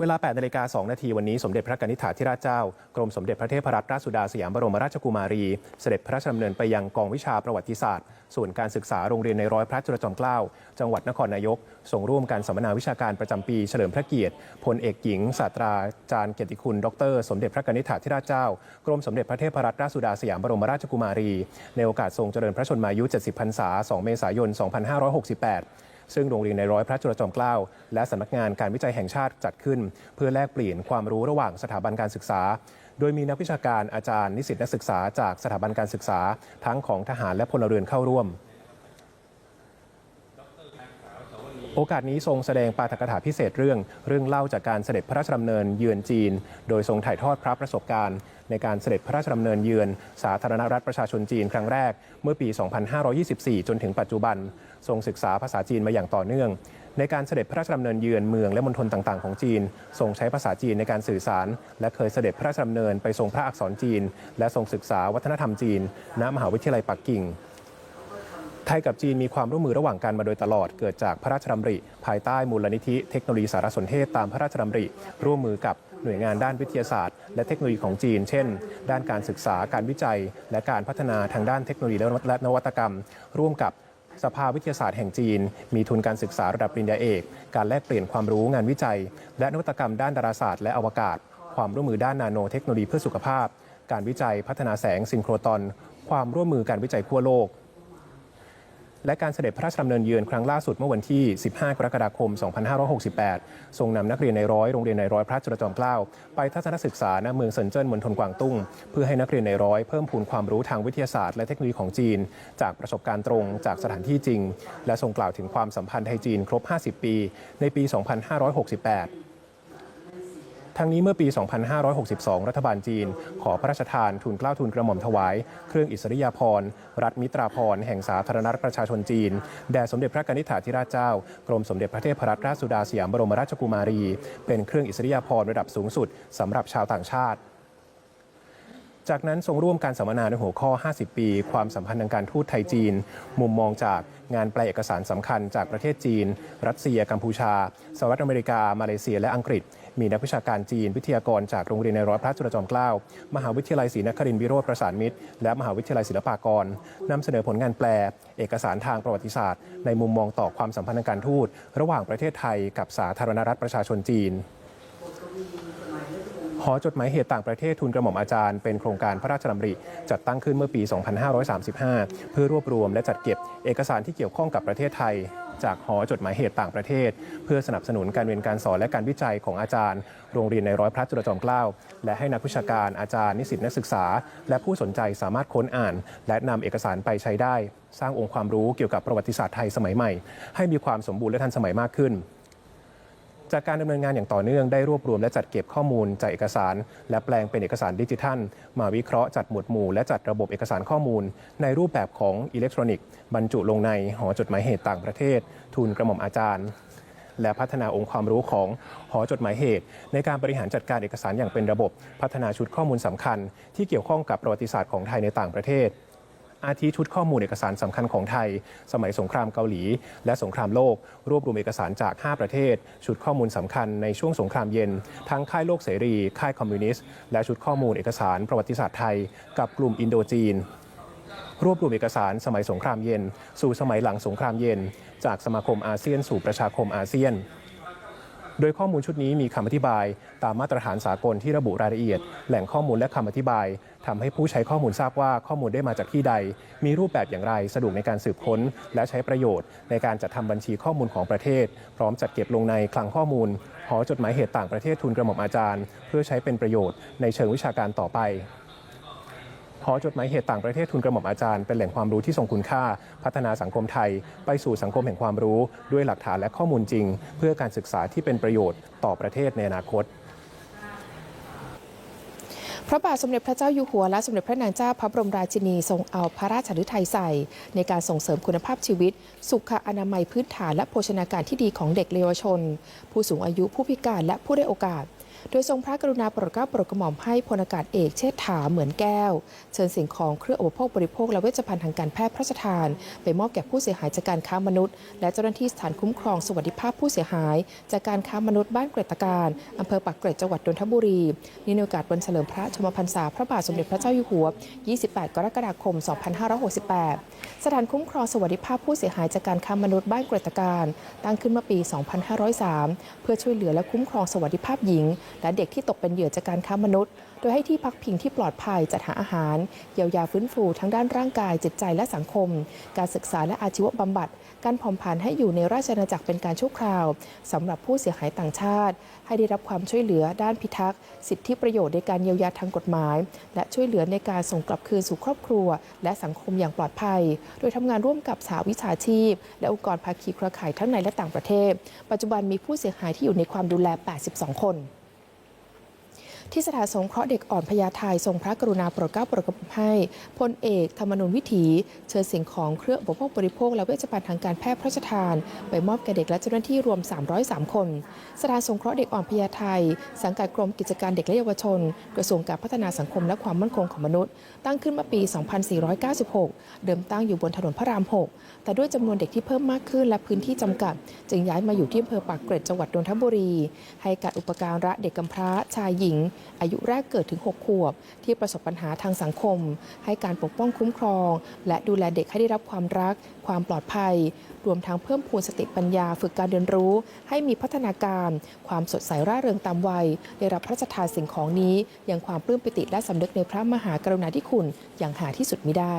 เวลา 8 นาฬิกา 2 นาทีวันนี้สมเด็จพระกนิษฐาธิราชเจ้า กรมสมเด็จพระเทพรัตนราชสุดาสยามบรมราชกุมารี เสด็จพระราชดำเนินไปยังกองวิชาประวัติศาสตร์ส่วนการศึกษาโรงเรียนในร้อยพระจุลจอมเกล้าจังหวัดนครนายก ส่งร่วมการสัมมนาวิชาการประจำปีเฉลิมพระเกียรติพลเอกหญิงศาสตราจารย์เกียรติคุณ ดร สมเด็จพระกนิษฐาธิราชเจ้า กรมสมเด็จพระเทพรัตนราชสุดาสยามบรมราชกุมารี ในโอกาสทรงเจริญพระชนมายุ 70 พรรษา 2 เมษายน 2568 ซึ่งโรงเรียนในร้อยพระจุลจอมเกล้าและสำนักงานการวิจัยแห่งชาติจัดขึ้น เพื่อแลกเปลี่ยนความรู้ระหว่างสถาบันการศึกษา โดยมีนักวิชาการอาจารย์นิสิตนักศึกษาจากสถาบันการศึกษา ทั้งของทหารและพลเรือนเข้าร่วม โอกาสนี้ทรงแสดงปาฐกถาพิเศษเรื่อง เรื่องเล่าจากการเสด็จพระราชดำเนินเยือนจีน โดยทรงถ่ายทอดพระประสบการณ์ ในการเสด็จพระราชดำเนินเยือน สาธารณรัฐประชาชนจีนครั้งแรก เมื่อปี 2524 จนถึงปัจจุบัน ทรงศึกษาภาษาจีนมาอย่างต่อเนื่อง ในการเสด็จพระราชดำเนินเยือนเมืองและมณฑลต่างๆของจีน ทรงใช้ภาษาจีนในการสื่อสาร และเคยเสด็จพระราชดำเนินไปทรงพระอักษรจีน และทรงศึกษาวัฒนธรรมจีน ณ มหาวิทยาลัยปักกิ่ง ไทยกับจีนมีความร่วมมือระหว่างกันมาโดยตลอด เกิดจากพระราชดำริ ภายใต้มูลนิธิเทคโนโลยีสารสนเทศตามพระราชดำริ ร่วมมือกับหน่วยงานด้านวิทยาศาสตร์ และเทคโนโลยีของจีน เช่น ด้านการศึกษาการวิจัย และการพัฒนาทางด้านเทคโนโลยีและนวัตกรรม ร่วมกับสภาวิทยาศาสตร์แห่งจีน มีทุนการศึกษาระดับปริญญาเอก การแลกเปลี่ยนความรู้งานวิจัย และนวัตกรรมด้านดาราศาสตร์และอวกาศ ความร่วมมือด้านนาโนเทคโนโลยีเพื่อสุขภาพ การวิจัยพัฒนาแสงซิงโครตอน ความร่วมมือการวิจัยทั่วโลก และการเสด็จพระราชดำเนินเยือนครั้งล่าสุดเมื่อวันที่ 15 กรกฎาคม 2568 ทรงนำนักเรียนในร้อยโรงเรียนในร้อยพระจุลจอมเกล้าไปทัศนศึกษาณเมืองเซินเจิ้นมณฑลกวางตุ้ง เพื่อให้นักเรียนในร้อยเพิ่มพูนความรู้ทางวิทยาศาสตร์และเทคโนโลยีของจีน จากประสบการณ์ตรงจากสถานที่จริง และทรงกล่าวถึงความสัมพันธ์ไทยจีนครบ 50 ปี ในปี 2568 ทั้งนี้เมื่อปี 2562 รัฐบาลจีน ขอพระราชทานทุนกล้าทุนกระหม่อมถวาย เครื่องอิสริยาภรณ์รัฐมิตราภรณ์แห่งสาธารณรัฐประชาชนจีน แด่สมเด็จพระกนิษฐาธิราชเจ้า กรมสมเด็จพระเทพรัตนราชสุดาสยามบรมราชกุมารี เป็นเครื่องอิสริยาภรณ์ระดับสูงสุดสำหรับชาวต่างชาติ จากนั้นทรงร่วมการสัมมนาในหัวข้อ 50 ปี ความสัมพันธ์ทางการทูตไทยจีน มุมมองจากงานแปลเอกสารสำคัญจากประเทศจีน รัสเซีย กัมพูชา สหรัฐอเมริกา มาเลเซีย และอังกฤษ มีนักวิชาการจีน วิทยากรจากโรงเรียนในร้อยพระจุลจอมเกล้า มหาวิทยาลัยศรีนครินทร์วิโรธประสานมิตร และมหาวิทยาลัยศิลปากรนำเสนอผลงานแปล เอกสารทางประวัติศาสตร์ ในมุมมองต่อความสัมพันธ์ทางการทูต ระหว่างประเทศไทยกับสาธารณรัฐประชาชนจีน อจดหมายเหตุต่างประเทศทุนกระหม่อมอาจารย์ เป็นโครงการพระราชดำริ จัดตั้งขึ้นเมื่อปี 2535 เพื่อรวบรวมและจัดเก็บเอกสารที่เกี่ยวข้องกับประเทศไทยจากหอจดหมายเหตุต่างประเทศ เพื่อสนับสนุนการเรียนการสอนและการวิจัยของอาจารย์ โรงเรียนในร้อยพระจุลจอมเกล้าและให้นักวิชาการอาจารย์นิสิตนักศึกษา และผู้สนใจสามารถค้นอ่าน และนำเอกสารไปใช้ได้ สร้างองค์ความรู้เกี่ยวกับประวัติศาสตร์ไทยสมัยใหม่ ให้มีความสมบูรณ์และทันสมัยมากขึ้น จากการดำเนินงานอย่างต่อเนื่องได้รวบรวมและจัดเก็บข้อมูลจากเอกสาร และแปลงเป็นเอกสารดิจิทัล มาวิเคราะห์จัดหมวดหมู่ และจัดระบบเอกสารข้อมูล ในรูปแบบของอิเล็กทรอนิกส์บรรจุลงในหอจดหมายเหตุต่างประเทศ ทุนกระหม่อมอาจารย์ และพัฒนาองค์ความรู้ของหอจดหมายเหตุ ในการบริหารจัดการเอกสารอย่างเป็นระบบ พัฒนาชุดข้อมูลสำคัญ ที่เกี่ยวข้องกับประวัติศาสตร์ของไทยในต่างประเทศ อาทิชุดข้อมูลเอกสารสำคัญของไทย สมัยสงครามเกาหลี และสงครามโลก รวบรวมเอกสารจาก 5 ประเทศ ชุดข้อมูลสำคัญในช่วงสงครามเย็น ทั้งค่ายโลกเสรี ค่ายคอมมิวนิสต์ และชุดข้อมูลเอกสารประวัติศาสตร์ไทย กับกลุ่มอินโดจีนรวบรวมเอกสารสมัยสงครามเย็น สู่สมัยหลังสงครามเย็น จากสมาคมอาเซียนสู่ประชาคมอาเซียน โดยข้อมูลชุดนี้มีคำอธิบาย ตามมาตรฐานสากลที่ระบุรายละเอียด แหล่งข้อมูลและคำอธิบายทำให้ผู้ใช้ข้อมูลทราบว่าข้อมูลได้มาจากที่ใด มีรูปแบบอย่างไรสะดวกในการสืบค้น และใช้ประโยชน์ ในการจัดทำบัญชีข้อมูลของประเทศ พร้อมจัดเก็บลงในคลังข้อมูลหอจดหมายเหตุต่างประเทศทุนกระหม่อมอาจารย์ เพื่อใช้เป็นประโยชน์ในเชิงวิชาการต่อไป หอจดหมายเหตุต่างประเทศทุนกระหม่อมอาจารย์เป็นแหล่งความรู้ที่ทรงคุณค่า พัฒนาสังคมไทย ไปสู่สังคมแห่งความรู้ด้วยหลักฐานและข้อมูลจริง เพื่อการศึกษาที่เป็นประโยชน์ต่อประเทศในอนาคตพระบาทสมเด็จพระเจ้าอยู่หัวและสมเด็จพระนางเจ้าพระบรมราชินีทรงเอาพระราชฤทัยใส่ ในการส่งเสริมคุณภาพชีวิต สุขอนามัยพื้นฐานและโภชนาการที่ดีของเด็กเยาวชน ผู้สูงอายุผู้พิการและผู้ได้โอกาส โดยทรงพระกรุณาโปรดเกล้าโปรดกระหม่อมให้พลอากาศเอกเชษฐาเหมือนแก้ว เชิญสิ่งของเครื่องอุปโภคบริโภคและเวชภัณฑ์ทางการแพทย์พระราชทาน ไปมอบแก่ผู้เสียหายจากการค้ามนุษย์ และเจ้าหน้าที่สถานคุ้มครองสวัสดิภาพผู้เสียหาย จากการค้ามนุษย์บ้านเกรตการอำเภอปักเกร็ดจังหวัดนนทบุรีในโอกาสวันเฉลิมพระชมพรรษาพระบาทสมเด็จพระเจ้าอยู่หัว 28 กรกฎาคม 2568 สถานคุ้มครองสวัสดิภาพผู้เสียหายจากการค้ามนุษย์บ้านเกรตการ ตั้งขึ้นเมื่อปี 2503 เพื่อช่วยเหลือและคุ้มครองสวัสดิภาพหญิงและเด็กที่ตกเป็นเหยื่อจากการค้ามนุษย์ โดยให้ที่พักพิงที่ปลอดภัยจัดหาอาหาร เยียวยาฟื้นฟูทั้งด้านร่างกาย จิตใจและสังคม การศึกษาและอาชีวบำบัด การผ่อนผันให้อยู่ในราชอาณาจักรเป็นการชั่วคราวสำหรับผู้เสียหายต่างชาติ ให้ได้รับความช่วยเหลือด้านพิทักษ์ สิทธิประโยชน์ในการเยียวยาทางกฎหมาย และช่วยเหลือในการส่งกลับคืนสู่ครอบครัว และสังคมอย่างปลอดภัย โดยทำงานร่วมกับสหวิชาชีพ และองค์กรภาคีเครือข่ายทั้งในและต่างประเทศ ปัจจุบันมีผู้เสียหายที่อยู่ในความดูแล 82 คน ที่สถานสงเคราะห์เด็กอ่อนพญาไททรงพระกรุณาโปรดเกล้าโปรดกระหม่อมให้พลเอกธรรมนูญวิถี เชิญสิ่งของเครื่องอุปโภคบริโภค และเวชภัณฑ์ทางการแพทย์พระราชทาน ไปมอบแก่เด็กและเจ้าหน้าที่รวม 303 คน สถานสงเคราะห์เด็กอ่อนพญาไทสังกัดกรมกิจการเด็กและเยาวชน กระทรวงการพัฒนาสังคมและความมั่นคงของมนุษย์ ตั้งขึ้นมื่อปี 2496 เดิมตั้งอยู่บนถนนพระราม 6 แต่ด้วยจำนวนเด็กที่เพิ่มมากขึ้นและพื้นที่จำกัด จึงย้ายมาอยู่ที่อำเภอปากเกร็ดจังหวัดนนทบุรี ให้การอุปการะเด็กกำพร้าชายหญิงอายุแรกเกิดถึง 6 ขวบ ที่ประสบปัญหาทางสังคม ให้การปกป้องคุ้มครอง และดูแลเด็กให้ได้รับความรัก ความปลอดภัย รวมทั้งเพิ่มพูนสติปัญญาฝึกการเรียนรู้ ให้มีพัฒนาการ ความสดใสร่าเริงตามวัย ได้รับพระราชทานสิ่งของนี้ยังความปลื้มปิติและสำนึกในพระมหากรุณาธิคุณอย่างหาที่สุดมิได้